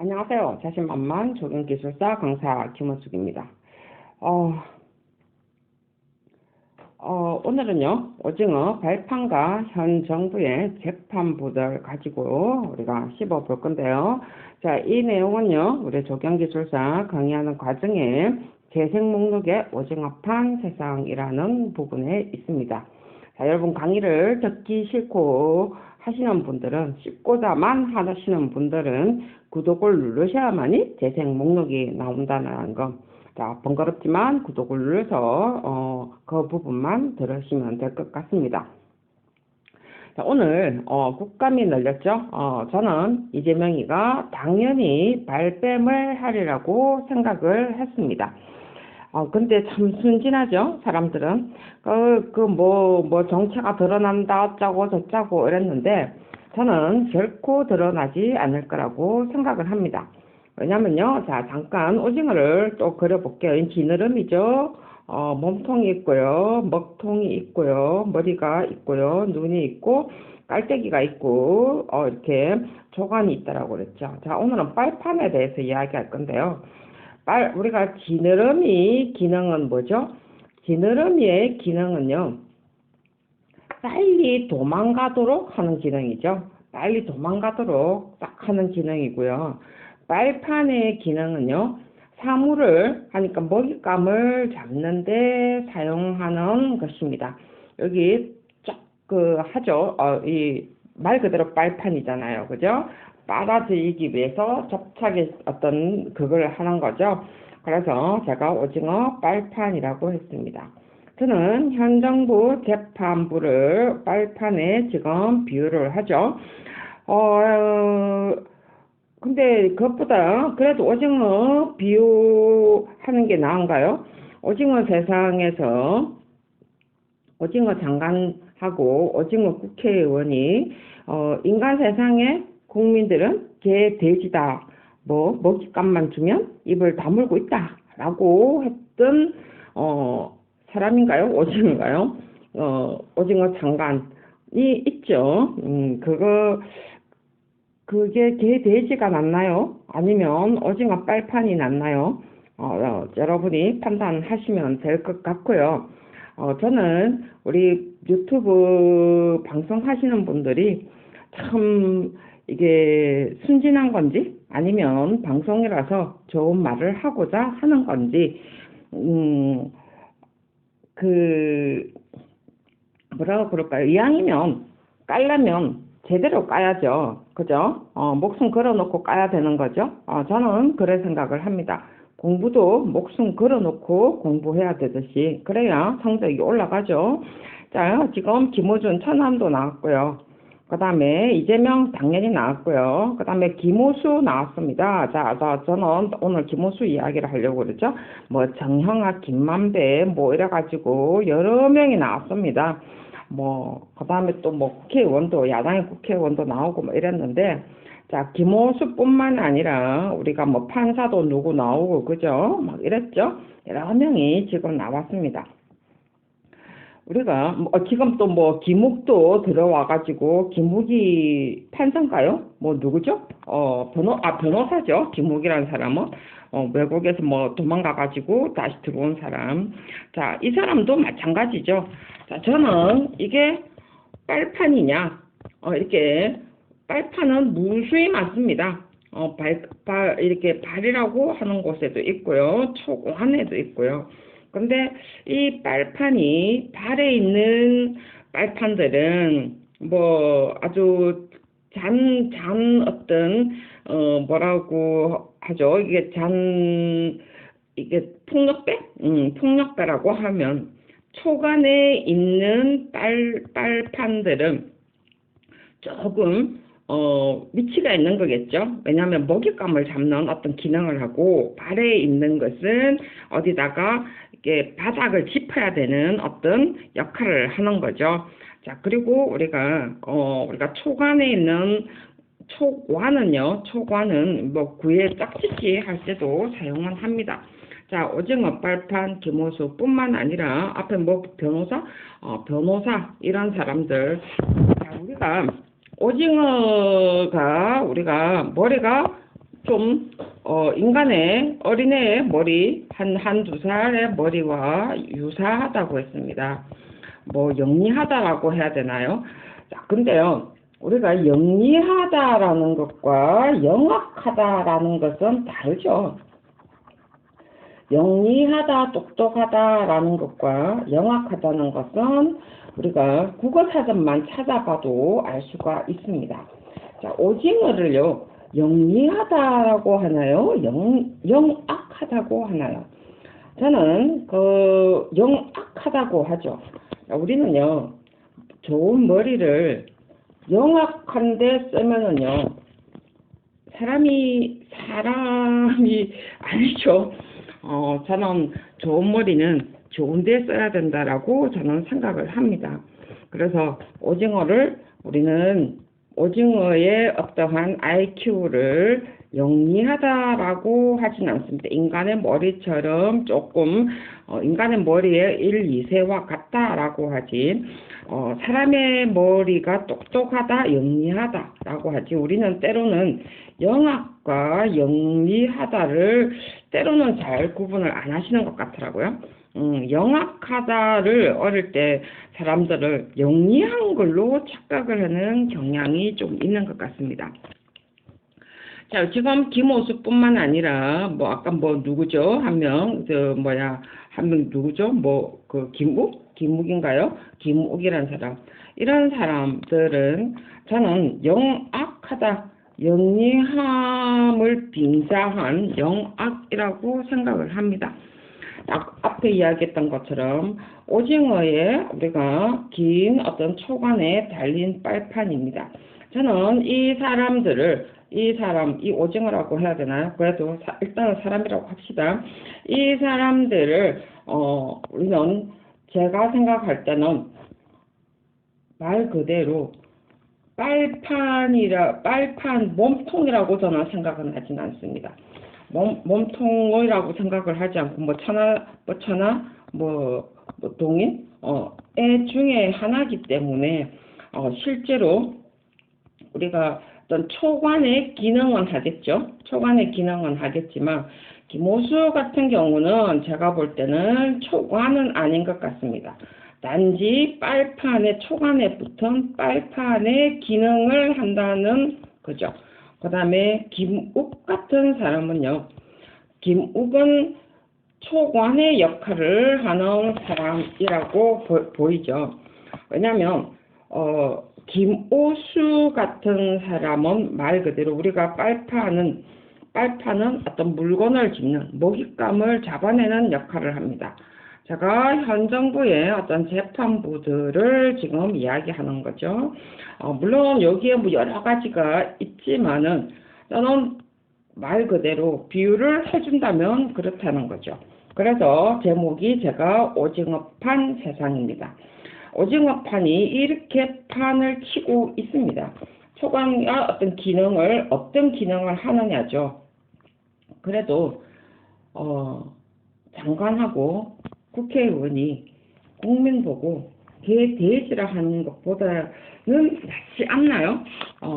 안녕하세요. 자신만만 적용기술사 강사 김원숙입니다. 어, 어, 오늘은요, 오징어 발판과 현 정부의 재판부들 가지고 우리가 씹어 볼 건데요. 자, 이 내용은요, 우리 적용기술사 강의하는 과정에 재생 목록의 오징어판 세상이라는 부분에 있습니다. 자, 여러분 강의를 듣기 싫고 하시는 분들은 씹고자만 하시는 분들은 구독을 누르셔야만이 재생 목록이 나온다는 거. 자, 번거롭지만 구독을 눌러서 어, 그 부분만 들으시면 될 것 같습니다. 자, 오늘 어, 국감이 열렸죠. 어, 저는 이재명이가 당연히 발뺌을 하리라고 생각을 했습니다. 어, 근데 참 순진하죠, 사람들은. 그, 그, 뭐, 뭐, 정체가 드러난다, 어쩌고 저쩌고 이랬는데, 저는 결코 드러나지 않을 거라고 생각을 합니다. 왜냐면요, 자, 잠깐 오징어를 또 그려볼게요. 지느러미죠. 어, 몸통이 있고요, 먹통이 있고요, 머리가 있고요, 눈이 있고, 깔때기가 있고, 어, 이렇게 조간이 있다라고 그랬죠. 자, 오늘은 빨판에 대해서 이야기할 건데요. 빨, 우리가 지느러미 기능은 뭐죠? 지느러미의 기능은요, 빨리 도망가도록 하는 기능이죠. 빨리 도망가도록 딱 하는 기능이고요. 빨판의 기능은요, 사물을 하니까 먹잇감을 잡는데 사용하는 것입니다. 여기 쫙그 하죠. 어, 이 말 그대로 빨판이잖아요. 그죠? 빨아들이기 위해서 접착의 어떤 그걸 하는 거죠. 그래서 제가 오징어 빨판이라고 했습니다. 저는 현 정부 재판부를 빨판에 지금 비유를 하죠. 어, 근데 그것보다 그래도 오징어 비유하는 게 나은가요? 오징어 세상에서 오징어 장관하고 오징어 국회의원이 어, 인간 세상에 국민들은 개, 돼지다. 뭐 먹잇감만 주면 입을 다물고 있다라고 했던 어, 사람인가요? 오징어인가요? 어, 오징어 장관이 있죠. 음, 그거 그게 개, 돼지가 낫나요? 아니면 오징어 빨판이 낫나요? 어, 어, 여러분이 판단하시면 될 것 같고요. 어, 저는 우리 유튜브 방송하시는 분들이 참 이게 순진한 건지 아니면 방송이라서 좋은 말을 하고자 하는 건지 음, 그 뭐라고 그럴까요? 이왕이면 깔려면 제대로 까야죠. 그죠? 어, 목숨 걸어놓고 까야 되는 거죠. 어, 저는 그런 생각을 합니다. 공부도 목숨 걸어놓고 공부해야 되듯이 그래야 성적이 올라가죠. 자, 지금 김호준 천안도 나왔고요. 그 다음에 이재명 당연히 나왔고요. 그 다음에 김호수 나왔습니다. 자, 자, 저는 오늘 김호수 이야기를 하려고 그러죠. 뭐 정형아, 김만배 뭐 이래가지고 여러 명이 나왔습니다. 뭐, 그 다음에 또 뭐 국회의원도, 야당의 국회의원도 나오고 뭐 이랬는데, 자, 김호수뿐만 아니라 우리가 뭐 판사도 누구 나오고, 그죠? 막 이랬죠? 여러 명이 지금 나왔습니다. 우리가 뭐 지금 또뭐 김욱도 들어와가지고 김욱이 판사인가요? 뭐 누구죠? 어 변호 아 변호사죠. 김욱이라는 사람은 어 외국에서 뭐 도망가가지고 다시 들어온 사람. 자 이 사람도 마찬가지죠. 자 저는 이게 빨판이냐? 어 이렇게 빨판은 무수히 많습니다. 어, 발, 발, 이렇게 발이라고 하는 곳에도 있고요. 초고안에도 있고요. 근데 이 빨판이 발에 있는 빨판들은 뭐 아주 잔, 잔 어떤, 어, 뭐라고 하죠. 이게 잔, 이게 폭력배? 음, 폭력배라고 하면 초간에 있는 빨, 빨판들은 조금 어, 위치가 있는 거겠죠. 왜냐하면 먹잇감을 잡는 어떤 기능을 하고 발에 있는 것은 어디다가 이렇게 바닥을 짚어야 되는 어떤 역할을 하는 거죠. 자, 그리고 우리가 어, 우리가 초관에 있는 초관은요. 초관은 뭐 구에 짝짓기 할 때도 사용을 합니다. 자, 오징어 빨판 김호수 뿐만 아니라 앞에 뭐 변호사, 어, 변호사 이런 사람들 자, 우리가 오징어가 우리가 머리가 좀, 어, 인간의 어린애의 머리, 한, 한 두 살의 머리와 유사하다고 했습니다. 뭐, 영리하다라고 해야 되나요? 자, 근데요, 우리가 영리하다라는 것과 영악하다라는 것은 다르죠. 영리하다, 똑똑하다라는 것과 영악하다는 것은 우리가 국어사전만 찾아봐도 알 수가 있습니다. 자, 오징어를요, 영리하다라고 하나요? 영, 영악하다고 하나요? 저는 그 영악하다고 하죠. 자, 우리는요, 좋은 머리를 영악한데 쓰면은요, 사람이, 사람이 아니죠. 어, 저는 좋은 머리는 좋은 데 써야 된다라고 저는 생각을 합니다. 그래서 오징어를 우리는 오징어의 어떠한 IQ를 영리하다라고 하진 않습니다. 인간의 머리처럼 조금 어, 인간의 머리에 1, 2세와 같다라고 하지 어, 사람의 머리가 똑똑하다, 영리하다라고 하지 우리는 때로는 영악과 영리하다를 때로는 잘 구분을 안 하시는 것 같더라고요. 음, 영악하다를 어릴 때 사람들을 영리한 걸로 착각을 하는 경향이 좀 있는 것 같습니다. 자, 지금 김호수뿐만 아니라 뭐 아까 뭐 누구죠? 한 명, 저 뭐야 한 명 누구죠? 뭐 그 김욱? 김욱인가요? 김욱이라는 사람. 이런 사람들은 저는 영악하다, 영리함을 빙자한 영악이라고 생각을 합니다. 앞에 이야기했던 것처럼 오징어에 우리가 긴 어떤 초간에 달린 빨판입니다. 저는 이 사람들을 이 사람, 이 오징어라고 해야 되나요? 그래도 사, 일단은 사람이라고 합시다. 이 사람들을 어 우리는 제가 생각할 때는 말 그대로 빨판이라 빨판 몸통이라고 저는 생각은 하진 않습니다. 몸, 몸통이라고 생각을 하지 않고 뭐 천하 뭐 천하 뭐, 뭐 동인 어 애 중에 하나기 때문에 어 실제로 우리가 어떤 초관의 기능은 하겠죠. 초관의 기능은 하겠지만 김호수 같은 경우는 제가 볼 때는 초관은 아닌 것 같습니다. 단지 빨판의 초관에 붙은 빨판의 기능을 한다는 거죠. 그 다음에 김욱 같은 사람은요. 김욱은 초관의 역할을 하는 사람이라고 보, 이죠 왜냐하면 어, 김오수 같은 사람은 말 그대로 우리가 빨파는 빨파는 어떤 물건을 짚는 먹잇감을 잡아내는 역할을 합니다. 제가 현 정부의 어떤 재판부들을 지금 이야기하는 거죠. 어, 물론 여기에 뭐 여러 가지가 있지만은 저는 말 그대로 비유를 해준다면 그렇다는 거죠. 그래서 제목이 제가 오징어판 세상입니다. 오징어판이 이렇게 판을 치고 있습니다. 초강가 어떤 기능을 어떤 기능을 하느냐죠. 그래도 어, 장관하고 국회의원이 국민 보고 개 돼지라 하는 것보다는 낫지 않나요? 어,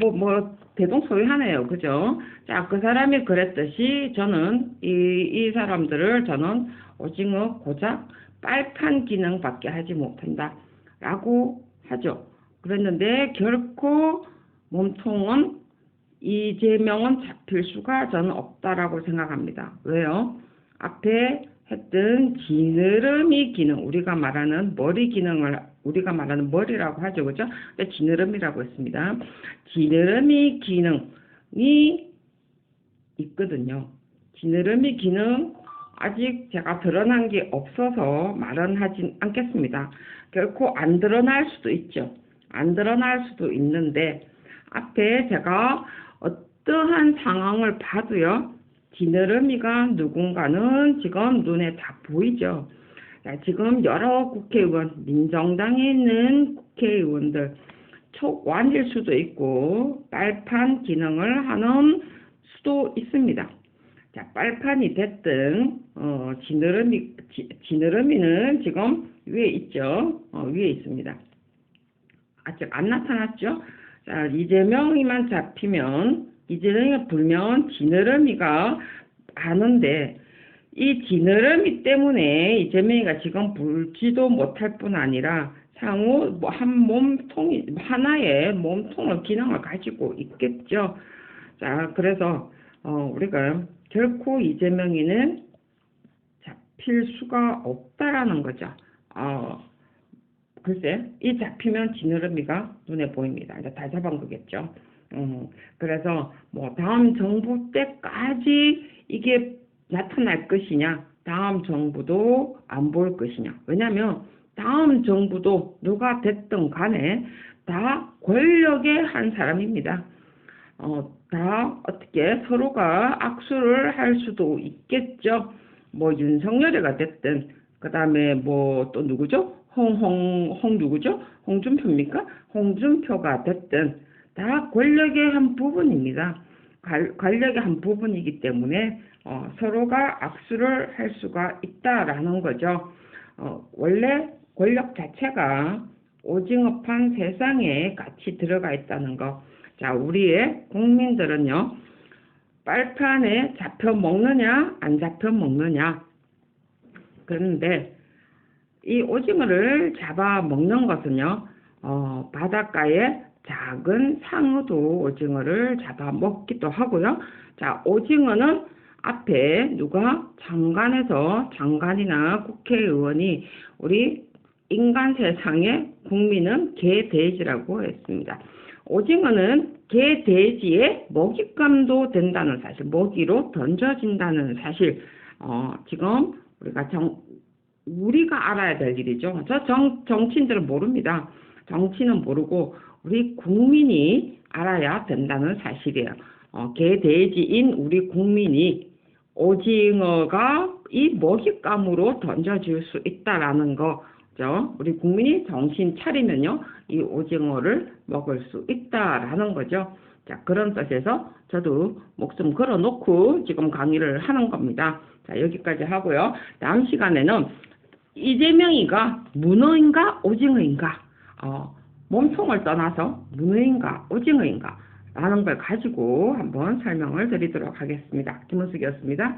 뭐, 뭐, 대동소이 하네요. 그죠? 자, 그 사람이 그랬듯이 저는 이, 이 사람들을 저는 오징어 고작 빨판 기능밖에 하지 못한다. 라고 하죠. 그랬는데 결코 몸통은 이제명은 잡힐 수가 저는 없다라고 생각합니다. 왜요? 앞에 했던 지느러미 기능, 우리가 말하는 머리 기능을 우리가 말하는 머리라고 하죠, 그죠? 지느러미라고 했습니다. 지느러미 기능이 있거든요. 지느러미 기능 아직 제가 드러난 게 없어서 말은 하진 않겠습니다. 결코 안 드러날 수도 있죠. 안 드러날 수도 있는데 앞에 제가 어떠한 상황을 봐도요. 지느러미가 누군가는 지금 눈에 다 보이죠. 자, 지금 여러 국회의원, 민정당에 있는 국회의원들, 촉완일 수도 있고 빨판 기능을 하는 수도 있습니다. 자, 빨판이 됐든 어, 지느러미 지, 지느러미는 지금 위에 있죠. 어, 위에 있습니다. 아직 안 나타났죠. 자, 이재명이만 잡히면 이재명이 불면 지느러미가 아는데 이 지느러미 때문에 이재명이가 지금 불지도 못할 뿐 아니라 향후 뭐한 몸통이 하나의 몸통을 기능을 가지고 있겠죠. 자, 그래서 어, 우리가 결코 이재명이는 잡힐 수가 없다라는 거죠. 어, 글쎄, 이 잡히면 지느러미가 눈에 보입니다. 다 잡은 거겠죠. 음, 그래서 뭐 다음 정부 때까지 이게 나타날 것이냐, 다음 정부도 안 볼 것이냐. 왜냐하면 다음 정부도 누가 됐든 간에 다 권력의 한 사람입니다. 어, 다 어떻게 서로가 악수를 할 수도 있겠죠. 뭐 윤석열이가 됐든 그 다음에 뭐 또 누구죠? 홍홍 홍 누구죠? 홍준표입니까? 홍준표가 됐든 다 권력의 한 부분입니다. 관, 권력의 한 부분이기 때문에 어, 서로가 악수를 할 수가 있다라는 거죠. 어, 원래 권력 자체가 오징어판 세상에 같이 들어가 있다는 거. 자, 우리의 국민들은요, 빨판에 잡혀 먹느냐, 안 잡혀 먹느냐. 그런데 이 오징어를 잡아 먹는 것은요, 어, 바닷가에 작은 상어도 오징어를 잡아 먹기도 하고요. 자, 오징어는 앞에 누가 장관에서 장관이나 국회의원이 우리 인간 세상의 국민은 개, 돼지라고 했습니다. 오징어는 개, 돼지의 먹잇감도 된다는 사실, 먹이로 던져진다는 사실, 어, 지금 우리가 정, 우리가 알아야 될 일이죠. 저 정, 정치인들은 모릅니다. 정치는 모르고 우리 국민이 알아야 된다는 사실이에요. 어, 개, 돼지인 우리 국민이 오징어가 이 먹잇감으로 던져질 수 있다라는 거죠. 우리 국민이 정신 차리면요, 이 오징어를 먹을 수 있다라는 거죠. 자, 그런 뜻에서 저도 목숨 걸어놓고 지금 강의를 하는 겁니다. 자, 여기까지 하고요. 다음 시간에는 이재명이가 문어인가 오징어인가, 어, 몸통을 떠나서 문어인가 오징어인가, 라는 걸 가지고 한번 설명을 드리도록 하겠습니다. 김은숙이었습니다.